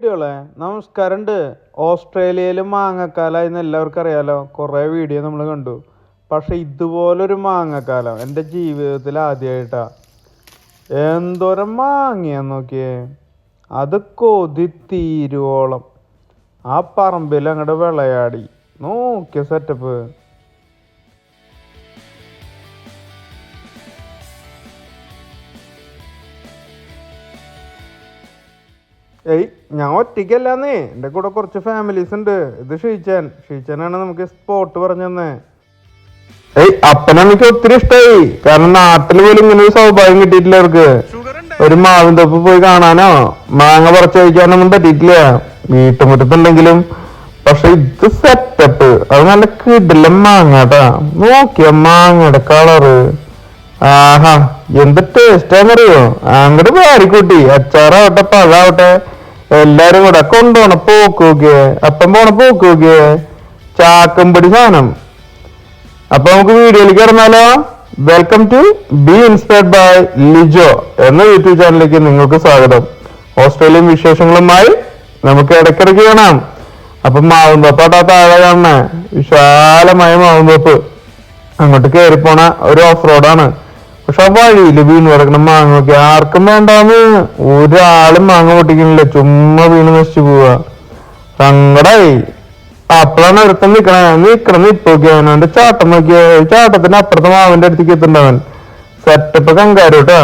വീഡിയോളെ നമസ്കാരമുണ്ട്. ഓസ്ട്രേലിയയിലും മാങ്ങക്കാലം എന്ന് എല്ലാവർക്കും അറിയാലോ. കുറേ വീഡിയോ നമ്മൾ കണ്ടു. പക്ഷെ ഇതുപോലൊരു മാങ്ങക്കാലം എന്റെ ജീവിതത്തിൽ ആദ്യമായിട്ടാ എന്തോരം മാങ്ങയാന്ന് നോക്കിയേ. അത് കൊതി തീരുവോളം. ആ പറമ്പിൽ അങ്ങോട്ട് വിളയാടി. നോക്കിയ സെറ്റപ്പ് ഏയ് ഞാൻ ഒറ്റയ്ക്കല്ലാന്നേ. എന്റെ കൂടെ കുറച്ച് ഫാമിലീസ് ഉണ്ട്. ഇത് ഷീച്ചാൻ. ഷീച്ചാനാണ് നമുക്ക് സ്പോട്ട് പറഞ്ഞു തന്നെ. ഏയ് അപ്പനെനിക്ക് ഒത്തിരി ഇഷ്ടമായി കാരണം നാട്ടിൽ പോലും ഇങ്ങനെ ഒരു സൗഭാഗ്യം കിട്ടിയിട്ടില്ല അവർക്ക്. ഒരു മാവിൻ തൊപ്പ് പോയി കാണാനോ? മാങ്ങ പറിച്ചു കഴിക്കാനൊന്നും പറ്റിയിട്ടില്ല. വീട്ടുമുറ്റത്തുണ്ടെങ്കിലും. പക്ഷെ ഇത് സെറ്റപ്പ് അത് നല്ല കിടിലം മാങ്ങാട്ടാ നോക്കിയ മാങ്ങയുടെ കളറ് ആഹാ എന്ത് ടേസ്റ്റാന്നറിയോ അങ്ങോട്ട് വാരിക്കൂട്ടി അച്ചാറാവട്ടെ പഴാവട്ടെ. എല്ലാരും കൂടെ കൊണ്ടോണ പോക്ക് നോക്കിയേ. അപ്പം പോണ പോക്ക് നോക്കിയേ. ചാക്കമ്പടി സാധനം. അപ്പൊ നമുക്ക് വീഡിയോയിലേക്ക് കിടന്നാലോ? Welcome to be inspired by Lijo എന്ന യൂട്യൂബ് ചാനലിലേക്ക് നിങ്ങൾക്ക് സ്വാഗതം. ഓസ്ട്രേലിയൻ വിശേഷങ്ങളുമായി നമുക്ക് ഇടയ്ക്കിടയ്ക്ക് കാണാം. അപ്പൊ മാവുന്തോപ്പാട്ടാ താഴെ കാണണേ. വിശാലമായ മാവുന്തോപ്പ് അങ്ങോട്ട് കയറി പോണ ഒരു ഓഫ് റോഡാണ് പക്ഷെ ആ വഴിയിൽ വീണ് കിടക്കണം മാങ്ങ നോക്കി ആർക്കും വേണ്ടാന്ന് ഒരാളും മാങ്ങ പൊട്ടിക്കണില്ല ചുമ്മാ വീണ് നശിച്ചു പോവാ സങ്കടായി. അപ്പഴാണ് അടുത്ത് നിക്കണേ. നിക്കണം നിപ്പോക്കിയ അവന്റെ ചാട്ടം നോക്കിയ ചാട്ടത്തിന്റെ അപ്പുറത്തെ മാവന്റെ അടുത്തേക്ക് എത്തുന്നവൻ സെറ്റപ്പ് കങ്കാരോട്ടാ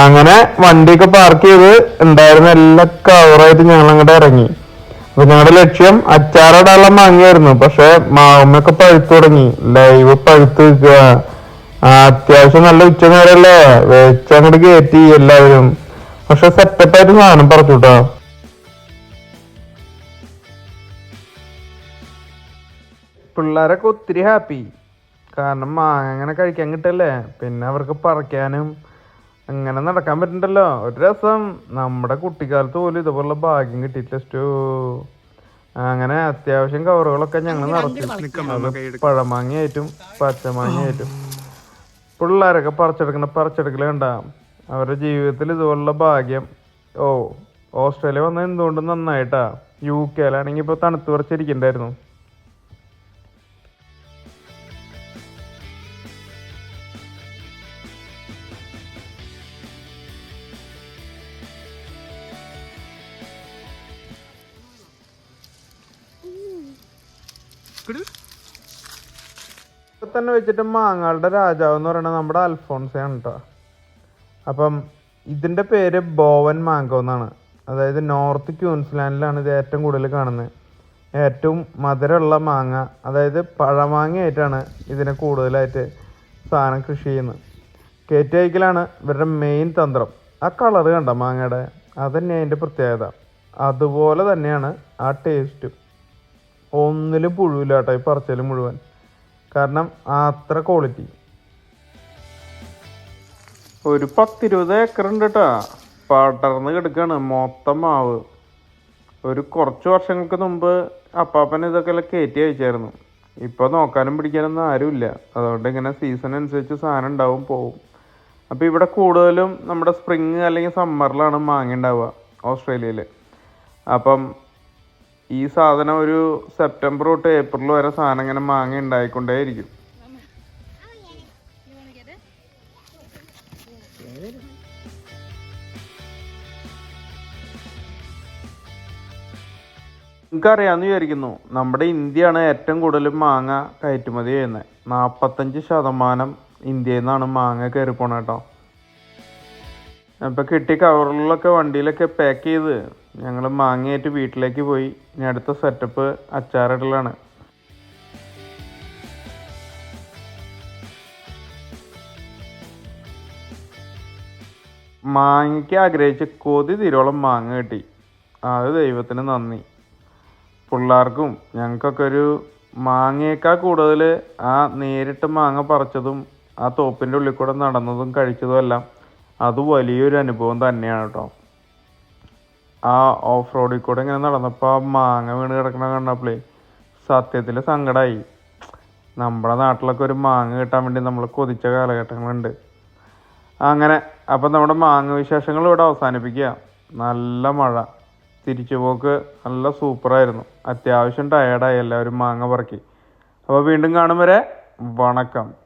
അങ്ങനെ വണ്ടിയൊക്കെ പാർക്ക് ചെയ്ത് ഉണ്ടായിരുന്ന എല്ലാ കവറായിട്ട് ഞങ്ങൾ അങ്ങോട്ട് ഇറങ്ങി. അപ്പൊ ഞങ്ങളുടെ ലക്ഷ്യം അച്ചാറിടാനുള്ള മാങ്ങയായിരുന്നു. പക്ഷെ മാവുമ്മയൊക്കെ പഴുത്തു തുടങ്ങി. ലൈവ് പഴുത്ത് നിൽക്കുക. അത്യാവശ്യം നല്ല ഉച്ച നേരല്ലേ? വെച്ചങ്ങോട്ട് കയറ്റി എല്ലാവരും. പക്ഷെ സെറ്റപ്പായിട്ട് സാധനം പറിച്ചു കേട്ടോ പിള്ളേരൊക്കെ ഒത്തിരി ഹാപ്പി കാരണം മാങ്ങ അങ്ങനെ കഴിക്കാൻ കിട്ടല്ലേ? പിന്നെ അവർക്ക് പറിക്കാനും അങ്ങനെ നടക്കാൻ പറ്റണ്ടല്ലോ. ഒരു രസം. നമ്മുടെ കുട്ടിക്കാലത്ത് പോലും ഇതുപോലുള്ള ഭാഗ്യം കിട്ടിയിട്ടില്ല സ്റ്റോ. അങ്ങനെ അത്യാവശ്യം കവറുകളൊക്കെ ഞങ്ങൾ നിറച്ചു. പഴമാങ്ങയായിട്ടും പച്ചമാങ്ങയായിട്ടും. പിള്ളേരൊക്കെ പറിച്ചെടുക്കണ പറിച്ചെടുക്കൽ കണ്ട അവരുടെ ജീവിതത്തിൽ ഇതുപോലുള്ള ഭാഗ്യം. ഓ ഓസ്ട്രേലിയ വന്നത് എന്തുകൊണ്ട് നന്നായിട്ടാ? യു കെയിലാണെങ്കിൽ ഇപ്പൊ തണുത്ത് പറിച്ചിരിക്കണ്ടായിരുന്നു. ഇപ്പൊ തന്നെ വെച്ചിട്ട് മാങ്ങാളുടെ രാജാവ് എന്ന് പറയുന്നത് നമ്മുടെ അൽഫോൺസയാണ് കേട്ടോ അപ്പം ഇതിന്റെ പേര് ബോവൻ മാങ്കോ എന്നാണ്. അതായത് നോർത്ത് ക്യൂൻസ്ലാൻഡിലാണ് ഇത് ഏറ്റവും കൂടുതൽ കാണുന്നത്. ഏറ്റവും മധുരമുള്ള മാങ്ങ അതായത് പഴമാങ്ങയായിട്ടാണ് ഇതിനെ കൂടുതലായിട്ട് സാധനം കൃഷി ചെയ്യുന്നത്. കയറ്റി അയക്കലാണ് ഇവരുടെ മെയിൻ തന്ത്രം. ആ കളർ കണ്ട മാങ്ങയുടെ? അതന്നെ അതിന്റെ പ്രത്യേകത. അതുപോലെ തന്നെയാണ് ആ ടേസ്റ്റും ഒന്നിലും പുഴുവില്ല കേട്ടോ ഈ പറച്ചൽ മുഴുവൻ. കാരണം അത്ര ക്വാളിറ്റി ഒരു പത്തിരുപത് ഏക്കർ ഉണ്ട് കേട്ടാ പടർന്ന് കിടക്കാണ് മൊത്തം മാവ്. ഒരു കുറച്ച് വർഷങ്ങൾക്ക് മുമ്പ് അപ്പാപ്പൻ ഇതൊക്കെ കയറ്റി അയച്ചായിരുന്നു. ഇപ്പൊ നോക്കാനും പിടിക്കാനൊന്നും ആരുമില്ല. അതുകൊണ്ട് ഇങ്ങനെ സീസൺ അനുസരിച്ച് സാധനം ഉണ്ടാവും പോവും. അപ്പൊ ഇവിടെ കൂടുതലും നമ്മുടെ സ്പ്രിങ് അല്ലെങ്കിൽ സമ്മറിലാണ് മാങ്ങ ഉണ്ടാവുക ഓസ്ട്രേലിയയിൽ അപ്പം ഈ സാധനം ഒരു സെപ്റ്റംബർ തൊട്ട് ഏപ്രിൽ വരെ സാധനം ഇങ്ങനെ മാങ്ങ ഉണ്ടായിക്കൊണ്ടേയിരിക്കും? നിങ്ങൾക്കറിയാമെന്ന് വിചാരിക്കുന്നു നമ്മുടെ ഇന്ത്യയാണ് ഏറ്റവും കൂടുതൽ മാങ്ങ കയറ്റുമതി ചെയ്യുന്നത് നാൽപ്പത്തഞ്ച് ശതമാനം ഇന്ത്യയിൽ നിന്നാണ് മാങ്ങ കയറി പോണേട്ടോ കേട്ടോ അപ്പം കിട്ടിയ കവറിലൊക്കെ വണ്ടിയിലൊക്കെ പാക്ക് ചെയ്ത് ഞങ്ങൾ മാങ്ങയായിട്ട് വീട്ടിലേക്ക് പോയി. ഇനി അടുത്ത സെറ്റപ്പ് അച്ചാറിടലാണ്. മാങ്ങയ്ക്ക് ആഗ്രഹിച്ച് കൊതി തിരോളം മാങ്ങ കിട്ടി. അത് ദൈവത്തിന് നന്ദി. പിള്ളേർക്കും ഞങ്ങൾക്കൊക്കെ ഒരു മാങ്ങയേക്കാൾ കൂടുതൽ ആ നേരിട്ട് മാങ്ങ പറിച്ചതും ആ തോപ്പിന്റെ ഉള്ളിൽ കൂടെ നടന്നതും കഴിച്ചതും എല്ലാം അത് വലിയൊരു അനുഭവം തന്നെയാണ് കേട്ടോ. ആ ഓഫ് റോഡിൽ കൂടെ ഇങ്ങനെ നടന്നപ്പോൾ ആ മാങ്ങ വീണ് കിടക്കണ കണ്ടപ്പോഴേ സത്യത്തിൽ സങ്കടമായി നമ്മുടെ നാട്ടിലൊക്കെ ഒരു മാങ്ങ കിട്ടാൻ വേണ്ടി നമ്മൾ കൊതിച്ച കാലഘട്ടങ്ങളുണ്ട്. അങ്ങനെ അപ്പം നമ്മുടെ മാങ്ങ വിശേഷങ്ങൾ ഇവിടെ അവസാനിപ്പിക്കുക. നല്ല മഴ. തിരിച്ചു പോക്ക് നല്ല സൂപ്പറായിരുന്നു. അത്യാവശ്യം ടയേർഡായി എല്ലാവരും മാങ്ങ പറക്കി. അപ്പോൾ വീണ്ടും കാണും വരെ. വണക്കം.